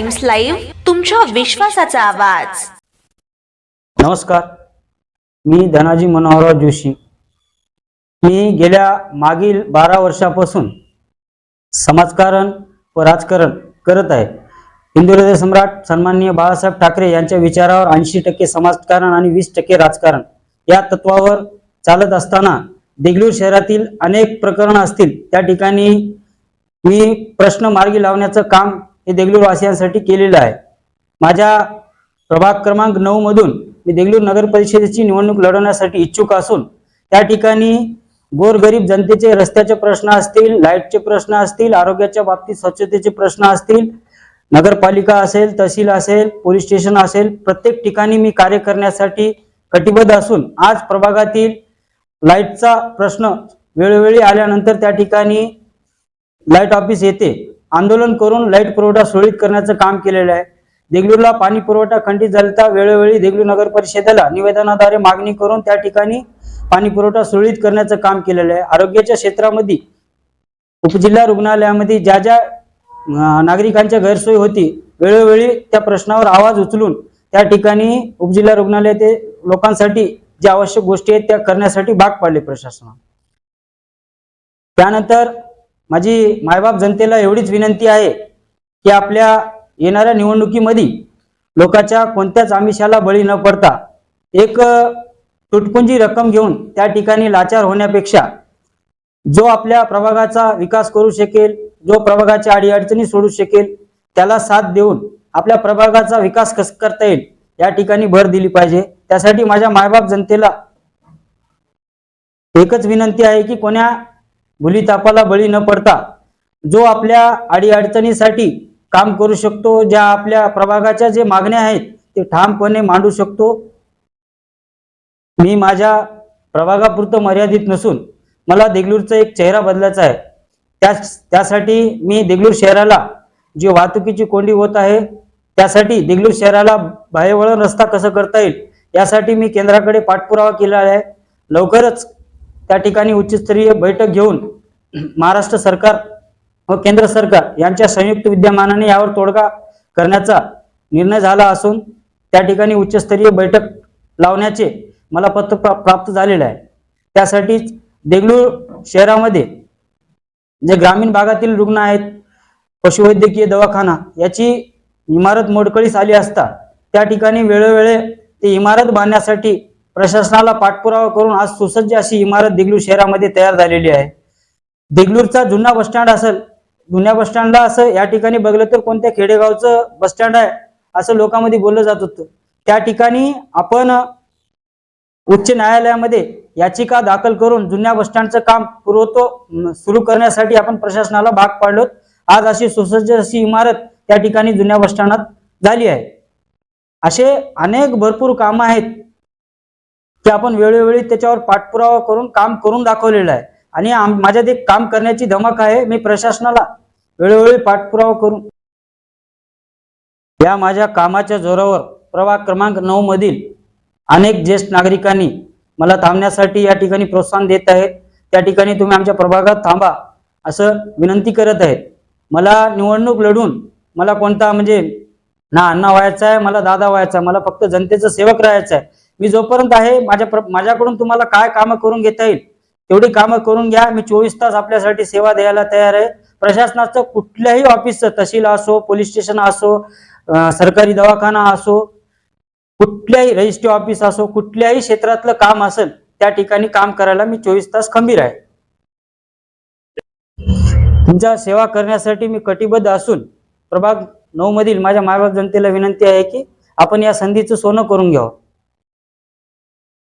Times live तुमच्या विश्वासाचा आवाज. नमस्कार. मी धनाजी मनोहरराव जोशी. मी गेल्या मागील बारा वर्षापासून समाजकारण व राजकारण करत आहे. हिंदू हृदय सम्राट सन्माननीय बाळासाहेब ठाकरे यांच्या विचारावर ऐंशी टक्के समाजकारण आणि वीस टक्के राजकारण या तत्वावर चालत असताना देगलूर शहरातील अनेक प्रकरणं असतील. त्या ठिकाणी मी प्रश्न मार्गी लावण्याचं काम हे देगलूर वासियांसाठी केलेलं आहे. माझ्या प्रभाग क्रमांक नऊ मधून मी देगलूर नगर परिषदेची निवडणूक लढवण्यासाठी इच्छुक असून त्या ठिकाणी गोरगरीब जनतेचे रस्त्याचे प्रश्न असतील लाईटचे प्रश्न असतील आरोग्याच्या बाबतीत स्वच्छतेचे प्रश्न असतील नगरपालिका असेल तहसील असेल पोलीस स्टेशन असेल प्रत्येक ठिकाणी मी कार्य करण्यासाठी कटिबद्ध असून आज प्रभागातील लाईटचा प्रश्न वेळोवेळी आल्यानंतर त्या ठिकाणी लाइट ऑफिस येते. आंदोलन करून लाइट पुरवठा सुरळीत करण्याचं काम केलेलं आहे. देगलूरला पाणी पुरवठा खंडित झाला वेळोवेळी देगलूर नगर परिषदेला निवेदनाद्वारे मागणी करून त्या ठिकाणी पाणी पुरवठा सुरळीत करण्याचं काम केलेलं आहे. आरोग्याच्या क्षेत्रामध्ये उपजिल्हा रुग्णालयामध्ये ज्या ज्या नागरिकांच्या गैरसोयी होती वेळोवेळी त्या प्रश्नावर आवाज उचलून त्या ठिकाणी उपजिल्हा रुग्णालय ते लोकांसाठी ज्या आवश्यक गोष्टी आहेत त्या करण्यासाठी भाग पाडले प्रशासनाने. त्यानंतर माझी मायबाप जनतेला एवढीच विनंती आहे की आपल्या येणाऱ्या निवडणुकीमध्ये लोकांच्या कोणत्याच आमिषाला बळी न पडता एक तुटपुंजी रक्कम घेऊन त्या ठिकाणी लाचार होण्यापेक्षा जो आपल्या प्रभागाचा विकास करू शकेल जो प्रभागाच्या अडीअडचणी सोडू शकेल त्याला साथ देऊन आपल्या प्रभागाचा विकास कस करता येईल या ठिकाणी भर दिली पाहिजे. त्यासाठी माझ्या मायबाप जनतेला एकच विनंती आहे की कोण्या भुलीतापाला बळी न पडता जो आपल्या अडीअडचणीसाठी काम करू शकतो ज्या आपल्या प्रभागाच्या जे मागण्या आहेत ते ठामपणे मांडू शकतो. मी माझ्या प्रभागापुरतं मर्यादित नसून मला देगलूरचा एक चेहरा बदलायचा आहे. त्या त्यासाठी मी देगलूर शहराला जी वाहतुकीची कोंडी होत आहे त्यासाठी देगलूर शहराला बाहेवळण रस्ता कसं करता येईल यासाठी मी केंद्राकडे पाठपुरावा केला आहे. लवकरच त्या ठिकाणी उच्चस्तरीय बैठक घेऊन महाराष्ट्र सरकार व केंद्र सरकार यांच्या संयुक्त विद्यमानाने यावर तोडगा करण्याचा निर्णय झाला असून त्या ठिकाणी उच्चस्तरीय बैठक लावण्याचे मला पत्र प्रा- प्राप्त झालेलं आहे. त्यासाठीच देगलूर शहरामध्ये जे ग्रामीण भागातील रुग्ण आहेत पशुवैद्यकीय दवाखाना याची इमारत मोडकळीस आली असता त्या ठिकाणी वेळोवेळी ती इमारत बांधण्यासाठी प्रशासनाला पाठपुरावा करून आज सुसज्ज अशी इमारत देगलूर शहरामध्ये तयार झालेली आहे. देगलूरचा जुना बसस्टँड असेल जुन्या बसस्टँडला असं या ठिकाणी बघलं तर कोणत्या खेडेगावचं बसस्टँड आहे असं लोकांमध्ये बोललं जात होतं. त्या ठिकाणी आपण उच्च न्यायालयामध्ये याचिका दाखल करून जुन्या बसस्टँडचं काम पुरवतो सुरू करण्यासाठी आपण प्रशासनाला भाग पाडलो आज अशी सुसज्ज अशी इमारत त्या ठिकाणी जुन्या बसस्टँडात झाली आहे. असे अनेक भरपूर कामं आहेत. की आपण वेळोवेळी त्याच्यावर पाठपुरावा करून काम करून दाखवलेलं आहे. आणि माझ्यात एक काम करण्याची धमक आहे मी प्रशासनाला वेळोवेळी पाठपुरावा करून या माझ्या कामाच्या जोरावर प्रभाग क्रमांक नऊ मधील अनेक ज्येष्ठ नागरिकांनी मला थांबण्यासाठी या ठिकाणी प्रोत्साहन देत आहेत. त्या ठिकाणी तुम्ही आमच्या प्रभागात थांबा असं विनंती करत आहेत. मला निवडणूक लढून मला कोणता म्हणजे ना अण्णा व्हायचा आहे मला दादा व्हायचा आहे मला फक्त जनतेचं सेवक राहायचं आहे. मी जोपर्यंत आहे माझ्या प्र- माझ्याकडून तुम्हाला काय कामं करून घेता येईल तेवढी कामं करून घ्या. मी चोवीस तास आपल्यासाठी सेवा द्यायला तयार आहे. प्रशासनाचं कुठल्याही ऑफिसचं तहसील असो पोलीस स्टेशन असो सरकारी दवाखाना असो कुठल्याही रजिस्ट्री ऑफिस असो कुठल्याही क्षेत्रातलं काम असेल त्या ठिकाणी काम करायला मी चोवीस तास खंबीर आहे. तुमच्या सेवा करण्यासाठी मी कटिबद्ध असून प्रभाग नऊ मधील माझ्या मायबाप जनतेला विनंती आहे की आपण या संधीचं सोनं करून घ्यावं.